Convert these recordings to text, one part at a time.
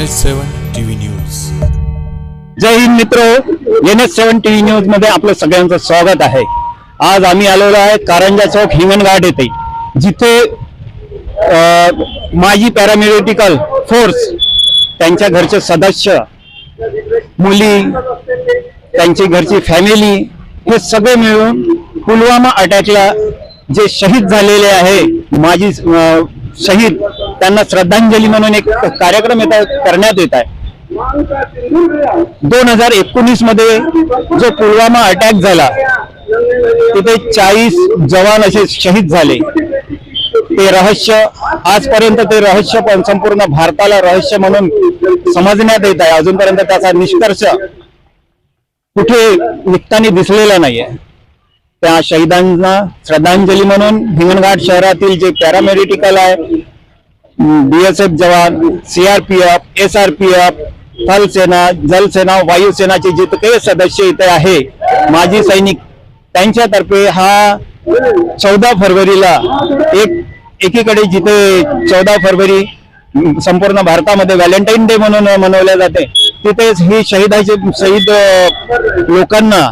H seven TV news जय हिंद मित्र N S seven TV न्यूजमध्ये आपलं सगळ्यांचं स्वागत आहे. आज आम्ही आलेलो आहे कारंजा चौक हिंगणघाट येथे. जिथे माजी पॅरामिलिटिकल फोर्स त्यांच्या घरचे सदस्य मुली त्यांची घरची फॅमिली हे सगळे मिळून पुलवामा अटॅकला जे शहीद झालेले आहे माजी शहीद त्यांना श्रद्धांजली म्हणून एक कार्यक्रम येत करण्यात येत आहे. दोन हजार एकोणीसमध्ये जो पुलवामा अटॅक झाला तिथे चाळीस जवान असे शहीद झाले. ते रहस्य आजपर्यंत ते रहस्य पण संपूर्ण भारताला रहस्य म्हणून समजण्यात येत आहे. अजूनपर्यंत त्याचा निष्कर्ष कुठे निघताना दिसलेला नाहीये. त्या शहीदांना श्रद्धांजली म्हणून हिंगणघाट शहरातील जे पॅरामेडिटिकल आहे बीएसएफ जवान सीआरपीएफ एसआरपीएफ थल सेना जलसेना वायुसेनाचे जितके सदस्य इथे आहे माजी सैनिक त्यांच्यातर्फे हा चौदा फरवरीला एक एकीकडे जिथे चौदा फरवरी संपूर्ण भारतामध्ये व्हॅलेंटाईन डे म्हणून मनवल्या जाते तिथेच ही शहीदाचे शहीद लोकांना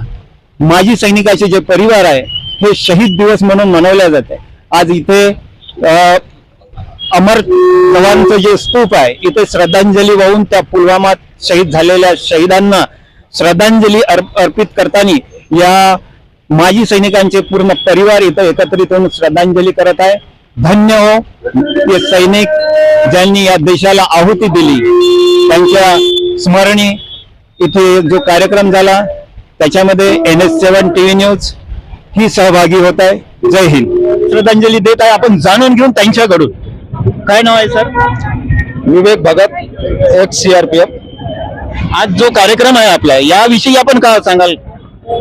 माजी सैनिकाचे जे परिवार आहे हे शहीद दिवस म्हणून मनवल्या जाते. आज इथे अमर जवानचं जे स्तूप आहे इथे श्रद्धांजली वाहून त्या पुलवामात शहीद झालेल्या शहीदांना श्रद्धांजली अर्प- अर्पित करताना या माजी सैनिकांचे पूर्ण परिवार इथं एकत्रित होऊन श्रद्धांजली करत आहे. धन्य हो ते सैनिक ज्यांनी या देशाला आहुती दिली. त्यांच्या स्मरणी इथे जो कार्यक्रम झाला त्याच्यामध्ये N S seven TV news ही सहभागी होत आहे. जय हिंद. श्रद्धांजली देत आहे आपण जाणून घेऊन त्यांच्याकडून. काय नाव आहे sir? Vivek Bhagat ex CRPF आज जो कार्यक्रम आहे आपला याविषयी आपण काय सांगाल?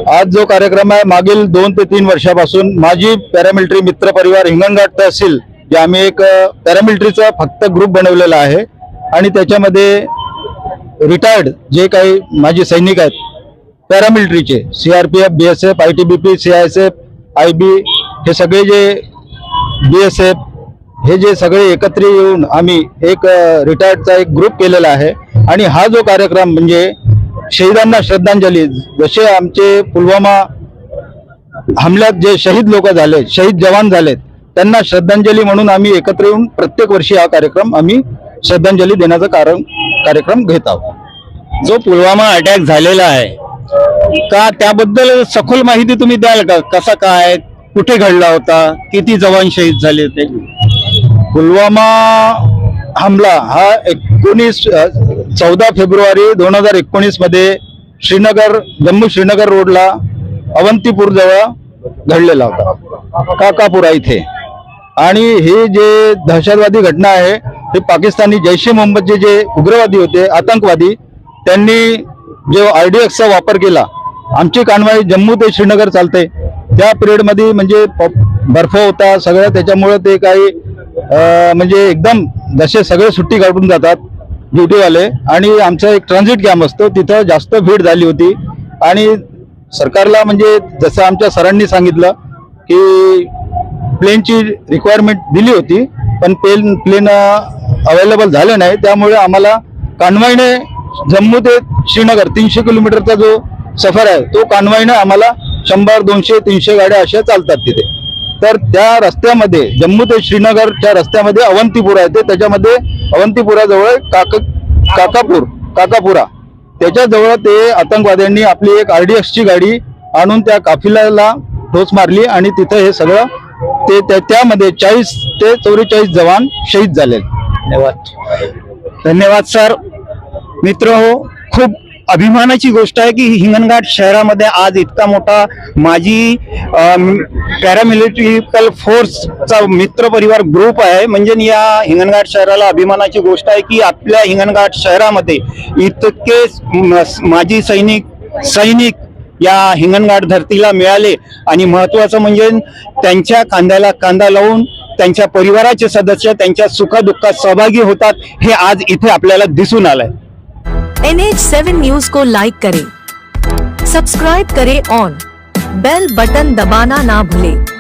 आज जो कार्यक्रम आहे मागील दोन ते तीन वर्षापासून माजी पॅरामिलिटरी मित्र परिवार हिंगणघाट तहसील जे आम्ही एक पॅरामिलिटरीचा फक्त ग्रुप बनवलेला आहे आणि त्याच्यामध्ये रिटायर्ड जे काही माजी सैनिक आहेत पॅरामिलिटरीचे CRPF BSF I T B P C I S F I B हे सगळे जे बीएसएफ हे जे सगळे एकत्र येऊन आम्ही एक रिटायर्डचा एक ग्रुप केलेला आहे. आणि हा जो कार्यक्रम म्हणजे शहीदांना श्रद्धांजली जसे आमचे पुलवामा हमल्यात जे शहीद लोक झाले शहीद जवान झालेत त्यांना श्रद्धांजली म्हणून आम्ही एकत्र येऊन प्रत्येक वर्षी हा कार्यक्रम आम्ही श्रद्धांजली देण्याचा कारण कार्यक्रम घेत आहोत. जो पुलवामा अटॅक झालेला आहे का त्याबद्दल सखोल माहिती तुम्ही द्याल का? कसा काय कुठे घडला होता? किती जवान शहीद झाले ते पुलवामा हमला हा एकोणीस चौदा फेब्रुवारी दोन हजार एकोणीसमध्ये श्रीनगर जम्मू श्रीनगर रोडला अवंतीपूरजवळ घडलेला होता. काकापुरा इथे. आणि हे जे दहशतवादी घटना आहे हे पाकिस्तानी जैश ए मोहम्मदचे जे उग्रवादी होते आतंकवादी त्यांनी जो आर डी एक्सचा वापर केला आमची कानवाई जम्मू ते श्रीनगर चालते. त्या पिरियडमध्ये म्हणजे प- बर्फ होता सगळं त्याच्यामुळे ते काही म्हणजे एकदम जसे सगळे सुट्टी काढून जातात ड्युटीवाले आणि आमचा एक ट्रान्झिट कॅम्प असतो तिथं जास्त भीड झाली होती. आणि सरकारला म्हणजे जसं आमच्या सरांनी सांगितलं की प्लेनची रिक्वायरमेंट दिली होती पण प्लेन प्लेन अवेलेबल झाले नाही. त्यामुळे आम्हाला कानवाईने जम्मू ते श्रीनगर तीनशे किलोमीटरचा जो सफर आहे तो कानवाईने आम्हाला शंभर दोनशे तीनशे गाड्या अशा चालतात तिथे. तर त्या रस्त्यामध्ये जम्मू ते श्रीनगरच्या रस्त्यामध्ये अवंतीपुरा आहे ते त्याच्यामध्ये अवंतीपुराजवळ काक काकापूर काकापुरा. त्याच्याजवळ ते आतंकवाद्यांनी आपली एक आरडीएक्स ची गाडी आणून त्या काफिल्याला ठोस मारली आणि तिथं हे सगळं ते त्या- त्यामध्ये चाळीस ते चौवेचाळीस जवान शहीद झाले धन्यवाद. धन्यवाद सर. मित्र हो अभिमानाची गोष्ट आहे की हिंगणघाट शहरामध्ये आज इतका मोठा माझी पॅरामिलिटरिकल फोर्सचा मित्र परिवार ग्रुप आहे. म्हणजे या हिंगणघाट शहराला अभिमानाची गोष्ट आहे की आपल्या हिंगणघाट शहरामध्ये इतके म- माजी सैनिक सैनिक या हिंगणघाट धरतीला मिळाले. आणि महत्वाचं म्हणजे त्यांच्या कांद्याला कांदा लावून त्यांच्या परिवाराचे सदस्य त्यांच्या सुखदुःखात सहभागी होतात हे आज इथे आपल्याला दिसून आलंय. एन एच सेवन न्यूज को लाइक करें। सब्सक्राइब करें और बेल बटन दबाना ना भूलें।